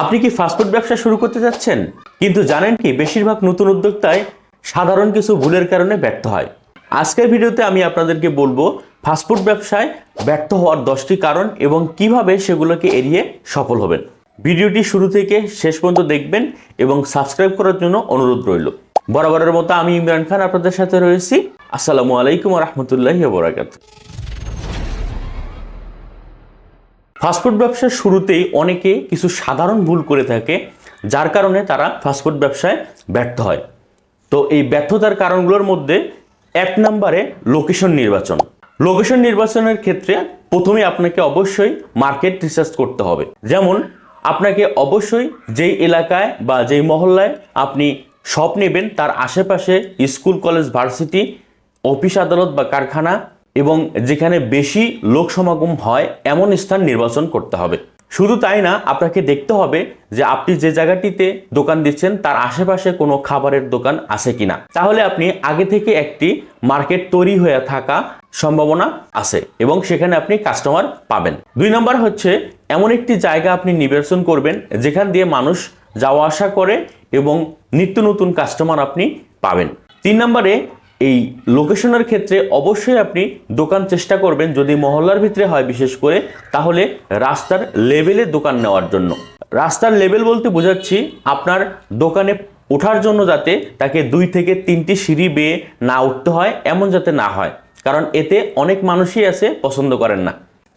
আপনি কি ফাস্টফুড ব্যবসা শুরু করতে যাচ্ছেন? কিন্তু জানেন কি, বেশিরভাগ নতুন উদ্যোক্তায় সাধারণ কিছু ভুলের কারণে ব্যর্থ হয়। আজকের ভিডিওতে আমি আপনাদেরকে বলব ফাস্টফুড ব্যবসায় ব্যর্থ হওয়ার দশটি কারণ এবং কীভাবে সেগুলোকে এড়িয়ে সফল হবেন। ভিডিওটি শুরু থেকে শেষ পর্যন্ত দেখবেন এবং সাবস্ক্রাইব করার জন্য অনুরোধ রইল। বরাবরের মতো আমি ইমরান খান আপনাদের সাথে রয়েছি। আসসালামু আলাইকুম রহমতুল্লাহি বরাকাত ফাস্টফুড ব্যবসার শুরুতেই অনেকে কিছু সাধারণ ভুল করে থাকে, যার কারণে তারা ফাস্টফুড ব্যবসায় ব্যর্থ হয়। তো এই ব্যর্থতার কারণগুলোর মধ্যে এক নম্বরে লোকেশন নির্বাচন। লোকেশন নির্বাচনের ক্ষেত্রে প্রথমে আপনাকে অবশ্যই মার্কেট রিসার্চ করতে হবে। যেমন, আপনাকে অবশ্যই যেই এলাকায় বা যেই মহল্লায় আপনি শপ নেবেন, তার আশেপাশে স্কুল কলেজ ভার্সিটি অফিস আদালত বা কারখানা এবং যেখানে বেশি লোক সমাগম হয়, এমন স্থান নির্বাচন করতে হবে। শুধু তাই না, আপনাকে দেখতে হবে যে আপনি যে জায়গাটিতে দোকান দিচ্ছেন, তার আশেপাশে কোনো খাবারের দোকান আছে কিনা। তাহলে আপনি আগে থেকে একটি মার্কেট তৈরি হয়ে থাকা সম্ভাবনা আছে এবং সেখানে আপনি কাস্টমার পাবেন। দুই নম্বর হচ্ছে, এমন একটি জায়গা আপনি নির্বাচন করবেন, যেখান দিয়ে মানুষ যাওয়া আসা করে এবং নিত্য নতুন কাস্টমার আপনি পাবেন। তিন নম্বরে এই লোকেশনের ক্ষেত্রে অবশ্যই আপনি দোকান চেষ্টা করবেন যদি মহল্লার ভিতরে হয় বিশেষ করে, তাহলে রাস্তার লেভেলে দোকান নেওয়ার জন্য। রাস্তার লেভেল বলতে বোঝাচ্ছি আপনার দোকানে ওঠার জন্য যাতে তাকে দুই থেকে তিনটি সিঁড়ি বেয়ে না উঠতে হয়, এমন যাতে না হয়। কারণ এতে অনেক মানুষই আছে, পছন্দ করেন না।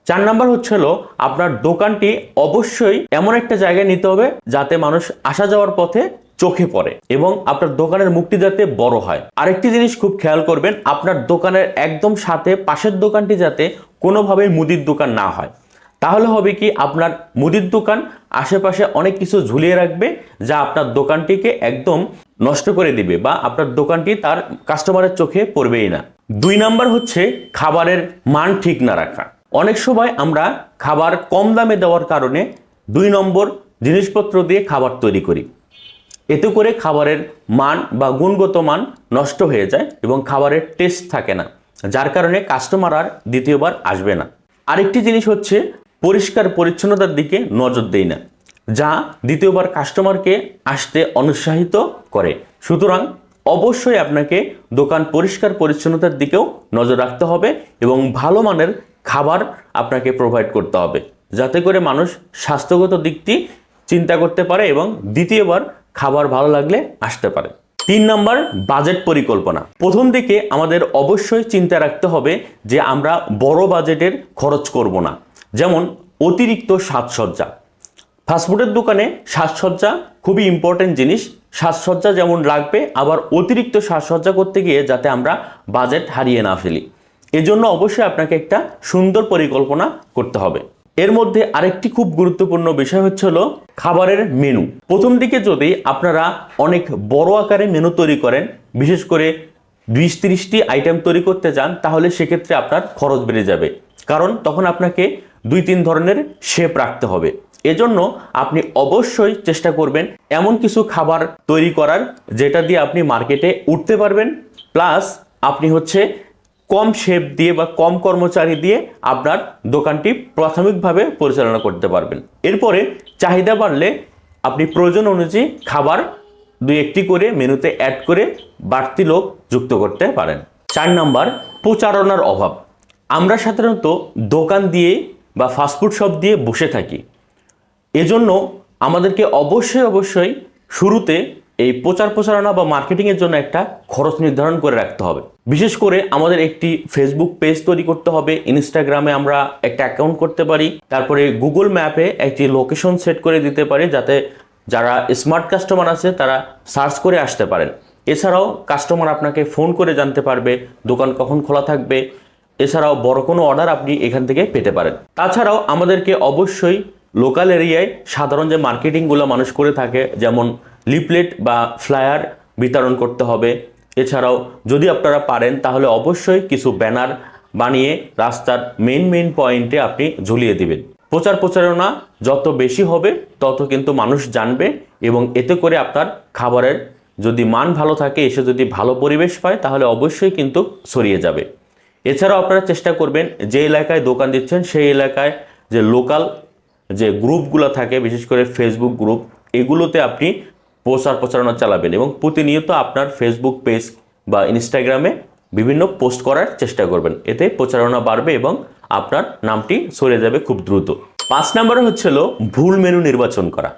চার নাম্বার হচ্ছে হলো, আপনার দোকানটি অবশ্যই এমন একটা জায়গায় নিতে হবে যাতে মানুষ আসা যাওয়ার পথে চোখে পড়ে এবং আপনার দোকানের মুখটি যাতে বড় হয়। আরেকটি জিনিস খুব খেয়াল করবেন, আপনার দোকানের একদম সাথে পাশের দোকানটি যাতে কোনোভাবেই মুদির দোকান না হয়। তাহলে হবে কি, আপনার মুদির দোকান আশেপাশে অনেক কিছু ঝুলিয়ে রাখবে যা আপনার দোকানটিকে একদম নষ্ট করে দিবে বা আপনার দোকানটি তার কাস্টমারের চোখে পড়বেই না। দুই নাম্বার হচ্ছে খাবারের মান ঠিক না রাখা। অনেক সময় আমরা খাবার কম দামে দেওয়ার কারণে দুই নম্বর জিনিসপত্র দিয়ে খাবার তৈরি করি। এতে করে খাবারের মান বা গুণগত মান নষ্ট হয়ে যায় এবং খাবারের টেস্ট থাকে না, যার কারণে কাস্টমার আর দ্বিতীয়বার আসবে না। আরেকটি জিনিস হচ্ছে পরিষ্কার পরিচ্ছন্নতার দিকে নজর দেই না, যা দ্বিতীয়বার কাস্টমারকে আসতে অনুৎসাহিত করে। সুতরাং অবশ্যই আপনাকে দোকান পরিষ্কার পরিচ্ছন্নতার দিকেও নজর রাখতে হবে এবং ভালো মানের খাবার আপনাকে প্রোভাইড করতে হবে, যাতে করে মানুষ স্বাস্থ্যগত দিকটি চিন্তা করতে পারে এবং দ্বিতীয়বার খাবার ভালো লাগলে আসতে পারে। তিন নম্বর, বাজেট পরিকল্পনা। প্রথম দিকে আমাদের অবশ্যই চিন্তা রাখতে হবে যে আমরা বড় বাজেটের খরচ করব না। যেমন অতিরিক্ত সাজসজ্জা। ফাস্টফুডের দোকানে সাজসজ্জা খুবই ইম্পর্টেন্ট জিনিস। সাজসজ্জা যেমন লাগবে, আবার অতিরিক্ত সাজসজ্জা করতে গিয়ে যাতে আমরা বাজেট হারিয়ে না ফেলি। এজন্য অবশ্যই আপনাকে একটা সুন্দর পরিকল্পনা করতে হবে। এর মধ্যে আরেকটি খুব গুরুত্বপূর্ণ বিষয় হচ্ছে খাবারের মেনু। প্রথম দিকে যদি আপনারা অনেক বড় আকারে মেনু তৈরি করেন, বিশেষ করে বিশ তিরিশটি আইটেম তৈরি করতে যান, তাহলে সেক্ষেত্রে আপনার খরচ বেড়ে যাবে। কারণ তখন আপনাকে দুই তিন ধরনের শেপ রাখতে হবে। এজন্য আপনি অবশ্যই চেষ্টা করবেন এমন কিছু খাবার তৈরি করার, যেটা দিয়ে আপনি মার্কেটে উঠতে পারবেন। প্লাস আপনি হচ্ছে কম শেপ দিয়ে বা কম কর্মচারী দিয়ে আপনার দোকানটি প্রাথমিকভাবে পরিচালনা করতে পারবেন। এরপরে চাহিদা বাড়লে আপনি প্রয়োজন অনুযায়ী খাবার দুই একটি করে মেনুতে অ্যাড করে বাড়তি লোক যুক্ত করতে পারেন। চার নাম্বার, প্রচারণার অভাব। আমরা সাধারণত দোকান দিয়ে বা ফাস্টফুড শপ দিয়ে বসে থাকি। এজন্য আমাদেরকে অবশ্যই অবশ্যই শুরুতে এই প্রচার প্রচারণা বা মার্কেটিংয়ের জন্য একটা খরচ নির্ধারণ করে রাখতে হবে। বিশেষ করে আমাদের একটি ফেসবুক পেজ তৈরি করতে হবে। ইনস্টাগ্রামে আমরা একটা অ্যাকাউন্ট করতে পারি। তারপরে গুগল ম্যাপে একটি লোকেশন সেট করে দিতে পারি যাতে যারা স্মার্ট কাস্টমার আছে তারা সার্চ করে আসতে পারেন। এছাড়াও কাস্টমার আপনাকে ফোন করে জানতে পারবে, দোকান কখন খোলা থাকবে। এছাড়াও বড় কোনো অর্ডার আপনি এখান থেকে পেতে পারেন। তাছাড়াও আমাদেরকে অবশ্যই লোকাল এরিয়ায় সাধারণ যে মার্কেটিংগুলো মানুষ করে থাকে, যেমন লিফলেট বা ফ্লায়ার বিতরণ করতে হবে। এছাড়াও যদি আপনারা পারেন, তাহলে অবশ্যই কিছু ব্যানার বানিয়ে রাস্তার মেন মেন পয়েন্টে আপনি ঝুলিয়ে দিবেন। প্রচার প্রচারণা যত বেশি হবে, তত কিন্তু মানুষ জানবে এবং এতে করে আপনার খাবারের যদি মান ভালো থাকে, এসে যদি ভালো পরিবেশ পায়, তাহলে অবশ্যই কিন্তু ছড়িয়ে যাবে। এছাড়াও আপনারা চেষ্টা করবেন, যে এলাকায় দোকান দিচ্ছেন, সেই এলাকায় যে লোকাল যে গ্রুপগুলো থাকে, বিশেষ করে ফেসবুক গ্রুপ, এগুলোতে আপনি প্রচার প্রচারণা চালাবেন এবং প্রতিনিয়ত আপনার ফেসবুক পেজ বা ইনস্টাগ্রামে বিভিন্ন পোস্ট করার চেষ্টা করবেন। এতে প্রচারণা বাড়বে এবং আপনার নামটি সরে যাবে খুব দ্রুত। পাঁচ নম্বরে হচ্ছিল ভুল মেনু নির্বাচন করা।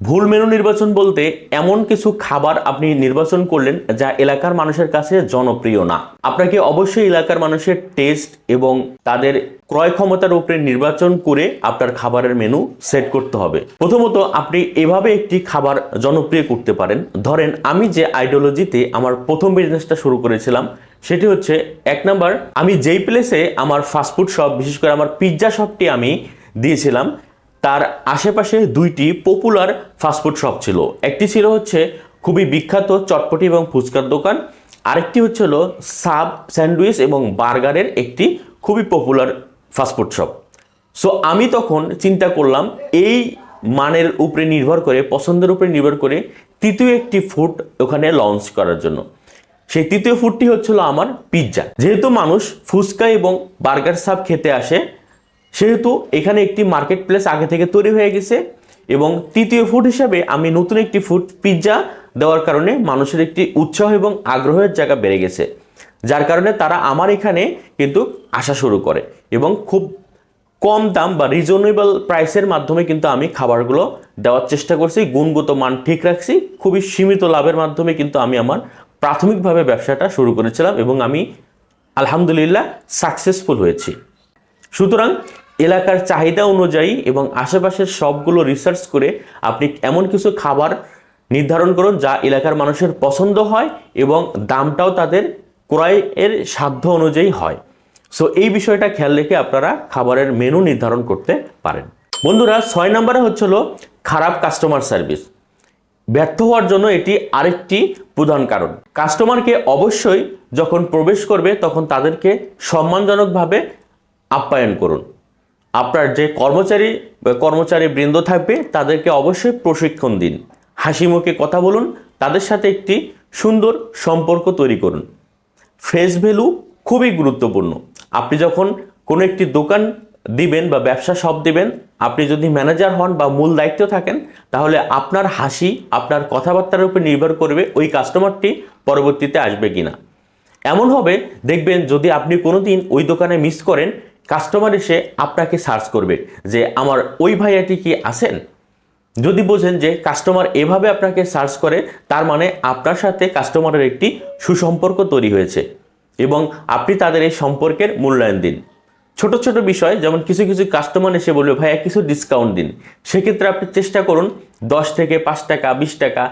ভুল মেনু নির্বাচন বলতে এমন কিছু খাবার আপনি নির্বাচন করলেন যা এলাকার মানুষের কাছে জনপ্রিয় না। আপনাকে অবশ্যই এলাকার মানুষের টেস্ট এবং তাদের ক্রয় ক্ষমতার উপরে নির্বাচন করে আপনার খাবারের মেনু সেট করতে হবে। প্রথমত, আপনি এভাবে একটি খাবার জনপ্রিয় করতে পারেন। ধরেন, আমি যে আইডিওলজিতে আমার প্রথম বিজনেসটা শুরু করেছিলাম, সেটি হচ্ছে এক নাম্বার আমি যেই প্লেসে আমার ফাস্টফুড শপ বিশেষ করে আমার পিৎজা শপটি আমি দিয়েছিলাম তার আশেপাশে দুইটি পপুলার ফাস্টফুড শপ ছিল। একটি ছিল হচ্ছে খুবই বিখ্যাত চটপটি এবং ফুচকার দোকান। আরেকটি হচ্ছিল সাব স্যান্ডউইচ এবং বার্গারের একটি খুবই পপুলার ফাস্টফুড শপ সো আমি তখন চিন্তা করলাম, এই মানের উপরে নির্ভর করে, পছন্দের উপরে নির্ভর করে তৃতীয় একটি ফুড ওখানে লঞ্চ করার জন্য। সেই তৃতীয় ফুডটি হচ্ছিল আমার পিৎজা যেহেতু মানুষ ফুচকা এবং বার্গার সাপ খেতে আসে সেহেতু এখানে একটি মার্কেট প্লেস আগে থেকে তৈরি হয়ে গেছে এবং তৃতীয় ফুড হিসাবে আমি নতুন একটি ফুড পিৎজা দেওয়ার কারণে মানুষের একটি উৎসাহ এবং আগ্রহের জায়গা বেড়ে গেছে। যার কারণে তারা আমার এখানে কিন্তু আসা শুরু করে এবং খুব কম দাম বা রিজনেবল প্রাইসের মাধ্যমে কিন্তু আমি খাবারগুলো দেওয়ার চেষ্টা করছি, গুণগত মান ঠিক রাখছি, খুবই সীমিত লাভের মাধ্যমে কিন্তু আমি আমার প্রাথমিকভাবে ব্যবসাটা শুরু করেছিলাম এবং আমি আলহামদুলিল্লাহ সাকসেসফুল হয়েছি। সুতরাং এলাকার চাহিদা অনুযায়ী এবং আশেপাশের সবগুলো রিসার্চ করে আপনি এমন কিছু খাবার নির্ধারণ করুন যা এলাকার মানুষের পছন্দ হয় এবং দামটাও তাদের ক্রয়ের সাধ্য অনুযায়ী হয়। সো এই বিষয়টা খেয়াল রেখে আপনারা খাবারের মেনু নির্ধারণ করতে পারেন। বন্ধুরা, ছয় নম্বরে হচ্ছিল খারাপ কাস্টমার সার্ভিস ব্যর্থ হওয়ার জন্য এটি আরেকটি প্রধান কারণ। কাস্টমারকে অবশ্যই যখন প্রবেশ করবে তখন তাদেরকে সম্মানজনকভাবে আপ্যায়ন করুন। আপনার যে কর্মচারী কর্মচারী বৃন্দ থাকবে, তাদেরকে অবশ্যই প্রশিক্ষণ দিন। হাসি মুখে কথা বলুন, তাদের সাথে একটি সুন্দর সম্পর্ক তৈরি করুন। ফেস ভ্যালু খুবই গুরুত্বপূর্ণ। আপনি যখন কোনো একটি দোকান দিবেন বা ব্যবসা সব দিবেন, আপনি যদি ম্যানেজার হন বা মূল দায়িত্ব থাকেন, তাহলে আপনার হাসি, আপনার কথাবার্তার উপর নির্ভর করবে ওই কাস্টমারটি পরবর্তীতে আসবে কিনা। এমন হবে, দেখবেন যদি আপনি কোনো দিন ওই দোকানে মিস করেন কাস্টমার এসে আপনাকে সার্চ করবে যে, আমার ওই ভাইয়াটি কি আছেন? যদি বোঝেন যে, কাস্টমার এভাবে আপনাকে সার্চ করে, তার মানে আপনার সাথে কাস্টমারের একটি সুসম্পর্ক তৈরি হয়েছে এবং আপনি তাদের এই সম্পর্কের মূল্যায়ন দিন। ছোট ছোট বিষয়, যেমন কিছু কিছু কাস্টমার এসে বলবে, ভাইয়া, কিছু ডিসকাউন্ট দিন। সেক্ষেত্রে আপনি চেষ্টা করুন, দশ থেকে পাঁচ টাকা, বিশ টাকা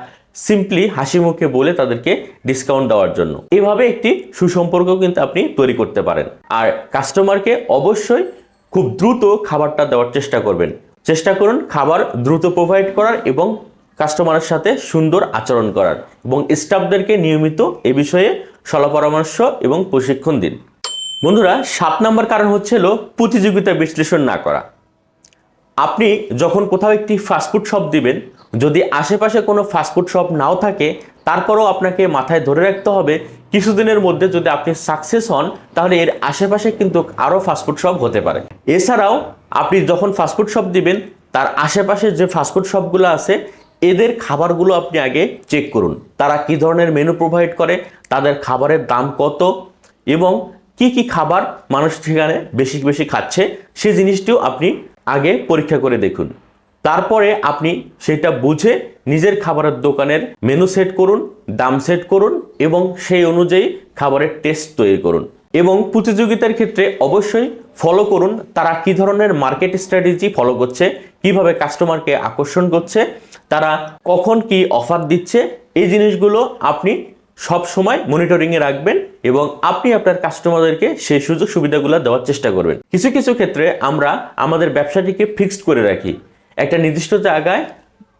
সিম্পলি হাসি মুখে বলে তাদেরকে ডিসকাউন্ট দেওয়ার জন্য। এভাবে একটি সুসম্পর্ক কিন্তু আপনি তৈরি করতে পারেন। আর কাস্টমারকে অবশ্যই খুব দ্রুত খাবারটা দেওয়ার চেষ্টা করবেন। চেষ্টা করুন খাবার দ্রুত প্রোভাইড করার এবং কাস্টমারের সাথে সুন্দর আচরণ করার এবং স্টাফদেরকে নিয়মিত এ বিষয়ে সলা পরামর্শ এবং প্রশিক্ষণ দিন। বন্ধুরা, সাত নম্বর কারণ হচ্ছিল প্রতিযোগিতা বিশ্লেষণ না করা। আপনি যখন কোথাও একটি ফাস্টফুড শপ দিবেন, যদি আশেপাশে কোনো ফাস্টফুড শপ নাও থাকে, তারপরও আপনাকে মাথায় ধরে রাখতে হবে, কিছুদিনের মধ্যে যদি আপনি সাকসেস হন, তাহলে এর আশেপাশে কিন্তু আরও ফাস্টফুড শপ হতে পারে। এছাড়াও, আপনি যখন ফাস্টফুড শপ দিবেন, তার আশেপাশে যে ফাস্টফুড শপগুলো আছে, এদের খাবারগুলো আপনি আগে চেক করুন। তারা কি ধরনের মেনু প্রোভাইড করে, তাদের খাবারের দাম কত, এবং কি কি খাবার মানুষ সেখানে বেশি বেশি খাচ্ছে সেই জিনিসটিও আপনি আগে পরীক্ষা করে দেখুন। তারপরে আপনি সেটা বুঝে নিজের খাবারের দোকানের মেনু সেট করুন, দাম সেট করুন এবং সেই অনুযায়ী খাবারের টেস্ট তৈরি করুন। এবং প্রতিযোগিতার ক্ষেত্রে অবশ্যই ফলো করুন, তারা কি ধরনের মার্কেট স্ট্র্যাটেজি ফলো করছে, কীভাবে কাস্টমারকে আকর্ষণ করছে, তারা কখন কি অফার দিচ্ছে, এই জিনিসগুলো আপনি সব সময় মনিটরিংয়ে রাখবেন এবং আপনি আপনার কাস্টমারদেরকে সেই সুযোগ সুবিধাগুলো দেওয়ার চেষ্টা করবেন। কিছু কিছু ক্ষেত্রে আমরা আমাদের ব্যবসাটিকে ফিক্সড করে রাখি। একটা নির্দিষ্ট জায়গায়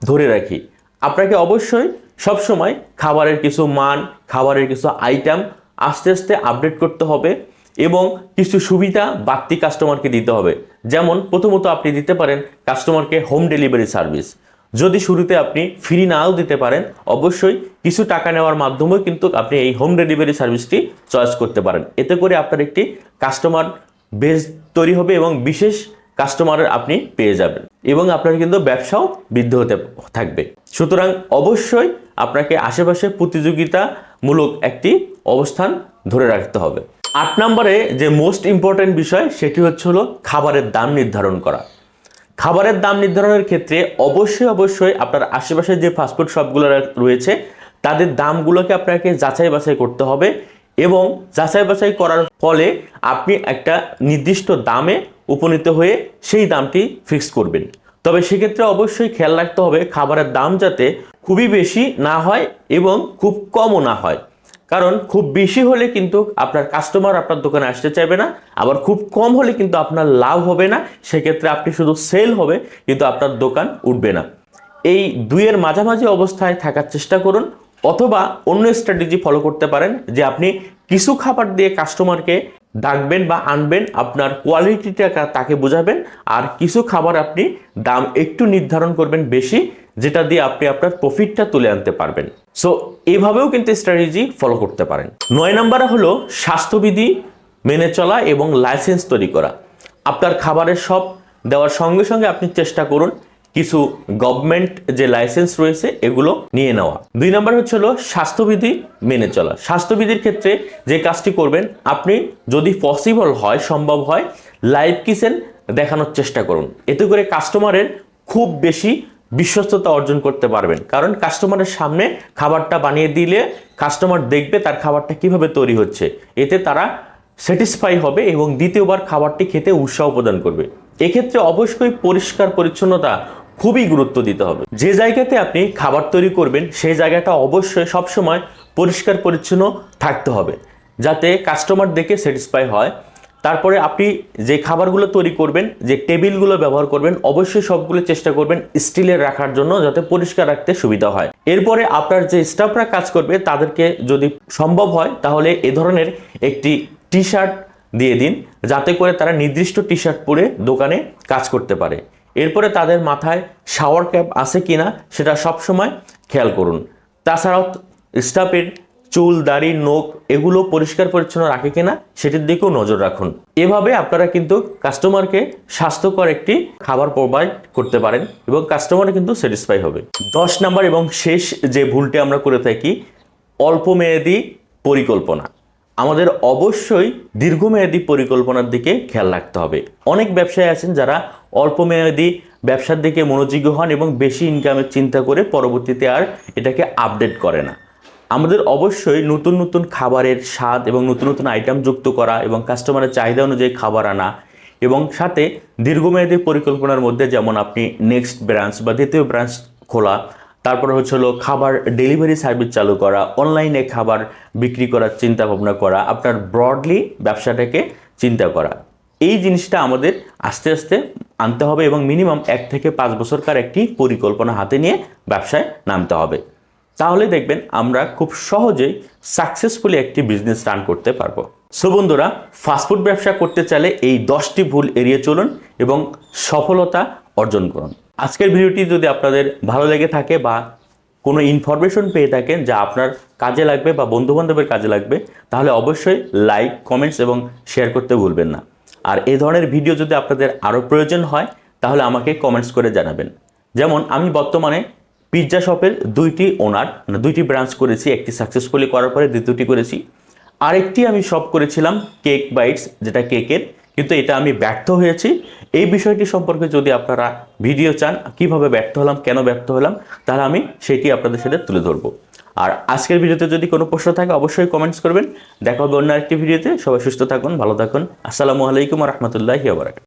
ধরে রাখি। আপনাকে অবশ্যই সব সময় খাবারের কিছু মান, খাবারের কিছু আইটেম আস্তে আস্তে আপডেট করতে হবে এবং কিছু সুবিধা বাড়তি কাস্টমারকে দিতে হবে। যেমন প্রথমত আপনি দিতে পারেন কাস্টমারকে হোম ডেলিভারি সার্ভিস যদি শুরুতে আপনি ফ্রি নাও দিতে পারেন, অবশ্যই কিছু টাকা নেওয়ার মাধ্যমেও কিন্তু আপনি এই হোম ডেলিভারি সার্ভিসটি চয়েস করতে পারেন। এতে করে আপনার একটি কাস্টমার বেস তৈরি হবে এবং বিশেষ কাস্টমার আপনি পেয়ে যাবেন এবং আপনার কিন্তু ব্যবসাও বৃদ্ধি হতে থাকবে। সুতরাং অবশ্যই আপনাকে আশেপাশে প্রতিযোগিতামূলক একটি অবস্থান ধরে রাখতে হবে। আট নম্বরে যে মোস্ট ইম্পর্ট্যান্ট বিষয়, সেটি হচ্ছে হলো খাবারের দাম নির্ধারণ করা। খাবারের দাম নির্ধারণের ক্ষেত্রে অবশ্যই অবশ্যই আপনার আশেপাশে যে ফাস্টফুড শপগুলো রয়েছে, তাদের দামগুলোকে আপনাকে যাচাই বাছাই করতে হবে এবং যাচাই বাছাই করার ফলে আপনি একটা নির্দিষ্ট দামে উপনীত হয়ে সেই দামটি ফিক্স করবেন। তবে সেক্ষেত্রে অবশ্যই খেয়াল রাখতে হবে খাবারের দাম যাতে খুবই বেশি না হয় এবং খুব কমও না হয়। কারণ খুব বেশি হলে কিন্তু আপনার কাস্টমার আপনার দোকানে আসতে চাইবে না, আবার খুব কম হলে কিন্তু আপনার লাভ হবে না, সেক্ষেত্রে আপনি শুধু সেল হবে, কিন্তু আপনার দোকান উঠবে না। এই দুইয়ের মাঝামাঝি অবস্থায় থাকার চেষ্টা করুন, অথবা অন্য স্ট্র্যাটেজি ফলো করতে পারেন যে আপনি কিছু খাবার দিয়ে কাস্টমারকে ডাকবেন বা আনবেন, আপনার কোয়ালিটিটা তাকে বোঝাবেন, আর কিছু খাবার আপনি দাম একটু নির্ধারণ করবেন বেশি, যেটা দিয়ে আপনি আপনার প্রফিটটা তুলে আনতে পারবেন। সো এভাবেও কিন্তু স্ট্র্যাটেজি ফলো করতে পারেন। নয় নম্বরে হলো স্বাস্থ্যবিধি মেনে চলা এবং লাইসেন্স তৈরি করা। আপনার খাবারের সব দেওয়ার সঙ্গে সঙ্গে আপনি চেষ্টা করুন কিছু গভর্নমেন্ট যে লাইসেন্স রয়েছে, এগুলো নিয়ে নেওয়া। দুই নম্বর হচ্ছে হলো স্বাস্থ্যবিধি মেনে চলা। স্বাস্থ্যবিধির ক্ষেত্রে যে কাজটি করবেন, আপনি যদি পসিবল হয়, সম্ভব হয় লাইভ কিচেন দেখানোর চেষ্টা করুন। এতে করে কাস্টমারের খুব বেশি বিশ্বস্ততা অর্জন করতে পারবেন। কারণ কাস্টমারের সামনে খাবারটা বানিয়ে দিলে কাস্টমার দেখবে তার খাবারটা কীভাবে তৈরি হচ্ছে। এতে তারা স্যাটিসফাই হবে এবং দ্বিতীয়বার খাবারটি খেতে উৎসাহ প্রদান করবে। এক্ষেত্রে অবশ্যই পরিষ্কার পরিচ্ছন্নতা খুবই গুরুত্ব দিতে হবে। যে জায়গাতে আপনি খাবার তৈরি করবেন, সেই জায়গাটা অবশ্যই সবসময় পরিষ্কার পরিচ্ছন্ন থাকতে হবে, যাতে কাস্টমার দেখে স্যাটিসফাই হয়। তারপরে আপনি যে খাবারগুলো তৈরি করবেন, যে টেবিলগুলো ব্যবহার করবেন, অবশ্যই সবগুলো চেষ্টা করবেন স্টিলের রাখার জন্য, যাতে পরিষ্কার রাখতে সুবিধা হয়। এরপরে আপনার যে স্টাফরা কাজ করবে, তাদেরকে যদি সম্ভব হয়, তাহলে এ ধরনের একটি টি শার্ট দিয়ে দিন, যাতে করে তারা নির্দিষ্ট টি শার্ট পরে দোকানে কাজ করতে পারে। এরপরে তাদের মাথায় শাওয়ার ক্যাপ আছে কিনা সেটা সবসময় খেয়াল করুন। তাছাড়াও স্টাফের চুল, দাড়ি, নোখ, এগুলো পরিষ্কার পরিচ্ছন্ন রাখে কিনা সেটির দিকেও নজর রাখুন। এভাবে আপনারা কিন্তু কাস্টমারকে স্বাস্থ্যকর একটি খাবার প্রোভাইড করতে পারেন এবং কাস্টমার কিন্তু স্যাটিসফাই হবে। দশ নাম্বার এবং শেষ যে ভুলটি আমরা করে থাকি, অল্প মেয়াদি পরিকল্পনা। আমাদের অবশ্যই দীর্ঘমেয়াদী পরিকল্পনার দিকে খেয়াল রাখতে হবে। অনেক ব্যবসায়ী আছেন যারা অল্প মেয়াদী ব্যবসার দিকে মনোযোগী হন এবং বেশি ইনকামের চিন্তা করে পরবর্তীতে আর এটাকে আপডেট করে না। আমাদের অবশ্যই নতুন নতুন খাবারের স্বাদ এবং নতুন নতুন আইটেম যুক্ত করা এবং কাস্টমারের চাহিদা অনুযায়ী খাবার আনা এবং সাথে দীর্ঘমেয়াদী পরিকল্পনার মধ্যে যেমন আপনি নেক্সট ব্রাঞ্চ বা দ্বিতীয় ব্রাঞ্চ খোলা তারপরে হচ্ছে হলো খাবার ডেলিভারি সার্ভিস চালু করা, অনলাইনে খাবার বিক্রি করার চিন্তা ভাবনা করা, আপনার ব্রডলি ব্যবসাটাকে চিন্তা করা। এই জিনিসটা আমাদের আস্তে আস্তে আনতে হবে এবং মিনিমাম এক থেকে পাঁচ বছরকার একটি পরিকল্পনা হাতে নিয়ে ব্যবসায় নামতে হবে। তাহলে দেখবেন আমরা খুব সহজেই সাকসেসফুলি একটি বিজনেস রান করতে পারব। সো বন্ধুরা ফাস্টফুড ব্যবসা করতে চাইলে এই দশটি ভুল এড়িয়ে চলুন এবং সফলতা অর্জন করুন। আজকের ভিডিওটি যদি আপনাদের ভালো লেগে থাকে বা কোনো ইনফরমেশন পেয়ে থাকেন যা আপনার কাজে লাগবে বা বন্ধুবান্ধবের কাজে লাগবে, তাহলে অবশ্যই লাইক কমেন্টস এবং শেয়ার করতে ভুলবেন না। আর এই ধরনের ভিডিও যদি আপনাদের আরও প্রয়োজন হয়, তাহলে আমাকে কমেন্টস করে জানাবেন। যেমন, আমি বর্তমানে পিৎজা শপের দুইটি ওনার মানে দুইটি ব্রাঞ্চ করেছি, একটি সাকসেসফুলি করার পরে দ্বিতীয়টি করেছি। আরেকটি আমি শপ করেছিলাম কেক বাইটস যেটা কেকের কিন্তু এটা আমি ব্যর্থ হয়েছি। এই বিষয়টি সম্পর্কে যদি আপনারা ভিডিও চান, কীভাবে ব্যর্থ হলাম, কেন ব্যর্থ হলাম, তাহলে আমি সেটি আপনাদের সাথে তুলে ধরবো। আর আজকের ভিডিওতে যদি কোনো প্রশ্ন থাকে, অবশ্যই কমেন্টস করবেন। দেখা হবে অন্য আরেকটি ভিডিওতে। সবাই সুস্থ থাকুন, ভালো থাকুন। আসসালামু আলাইকুম রহমতুল্লাহি আবরাকাত